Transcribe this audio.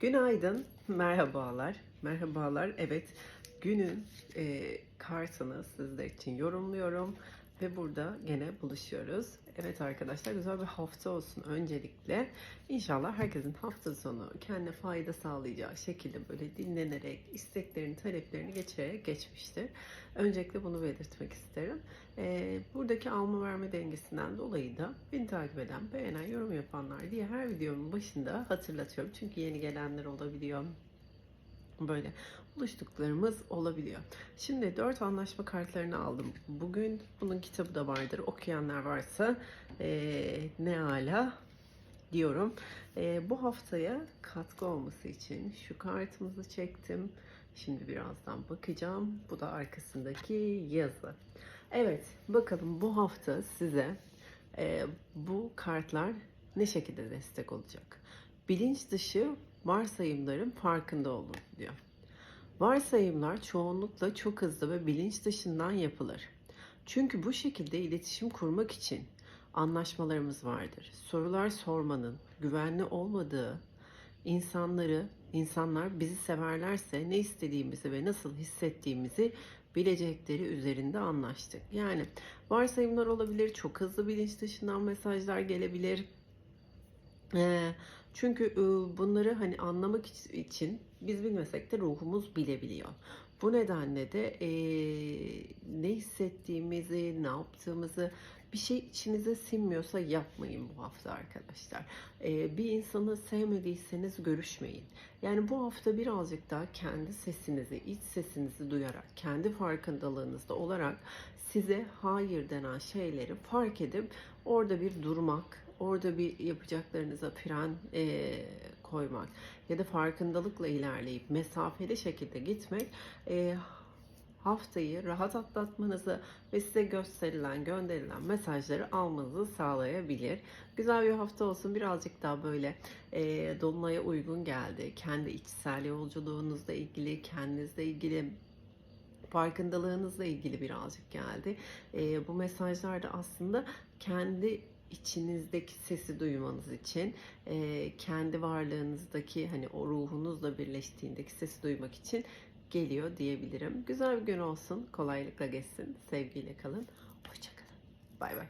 Günaydın, merhabalar. Merhabalar, evet. Günün e, kartını sizler için yorumluyorum ve burada gene buluşuyoruz. Evet arkadaşlar güzel bir hafta olsun öncelikle. İnşallah herkesin hafta sonu kendine fayda sağlayacağı şekilde böyle dinlenerek, isteklerini, taleplerini geçirerek geçmiştir. Öncelikle bunu belirtmek isterim. E, buradaki alma verme dengesinden dolayı da beni takip eden, beğenen, yorum yapanlar diye her videomun başında hatırlatıyorum. Çünkü yeni gelenler olabiliyor böyle buluştuklarımız olabiliyor. Şimdi dört anlaşma kartlarını aldım. Bugün bunun kitabı da vardır. Okuyanlar varsa eee, ne ala diyorum. Eee, bu haftaya katkı olması için şu kartımızı çektim. Şimdi birazdan bakacağım. Bu da arkasındaki yazı. Evet, bakalım bu hafta size eee, bu kartlar ne şekilde destek olacak? Bilinç dışı varsayımların farkında olun diyor. Varsayımlar çoğunlukla çok hızlı ve bilinç dışından yapılır. Çünkü bu şekilde iletişim kurmak için anlaşmalarımız vardır. Sorular sormanın güvenli olmadığı insanları, insanlar bizi severlerse ne istediğimizi ve nasıl hissettiğimizi bilecekleri üzerinde anlaştık. Yani varsayımlar olabilir, çok hızlı bilinç dışından mesajlar gelebilir. Ee, çünkü e, bunları hani anlamak iç- için biz bilmesek de ruhumuz bilebiliyor. Bu nedenle de e, ne hissettiğimizi, ne yaptığımızı bir şey içinize sinmiyorsa yapmayın bu hafta arkadaşlar. E, bir insanı sevmediyseniz görüşmeyin. Yani bu hafta birazcık daha kendi sesinizi, iç sesinizi duyarak, kendi farkındalığınızda olarak size hayır denen şeyleri fark edip orada bir durmak, orada bir yapacaklarınıza fren eee, koymak ya da farkındalıkla ilerleyip mesafeli şekilde gitmek eee, haftayı rahat atlatmanızı ve size gösterilen, gönderilen mesajları almanızı sağlayabilir. Güzel bir hafta olsun. Birazcık daha böyle eee dolunaya uygun geldi. Kendi içsel yolculuğunuzla ilgili, kendinizle ilgili farkındalığınızla ilgili birazcık geldi. Ee, bu mesajlar da aslında kendi içinizdeki sesi duymanız için, e, kendi varlığınızdaki hani o ruhunuzla birleştiğindeki sesi duymak için geliyor diyebilirim. Güzel bir gün olsun, kolaylıkla geçsin, sevgiyle kalın, hoşçakalın. Bay bay.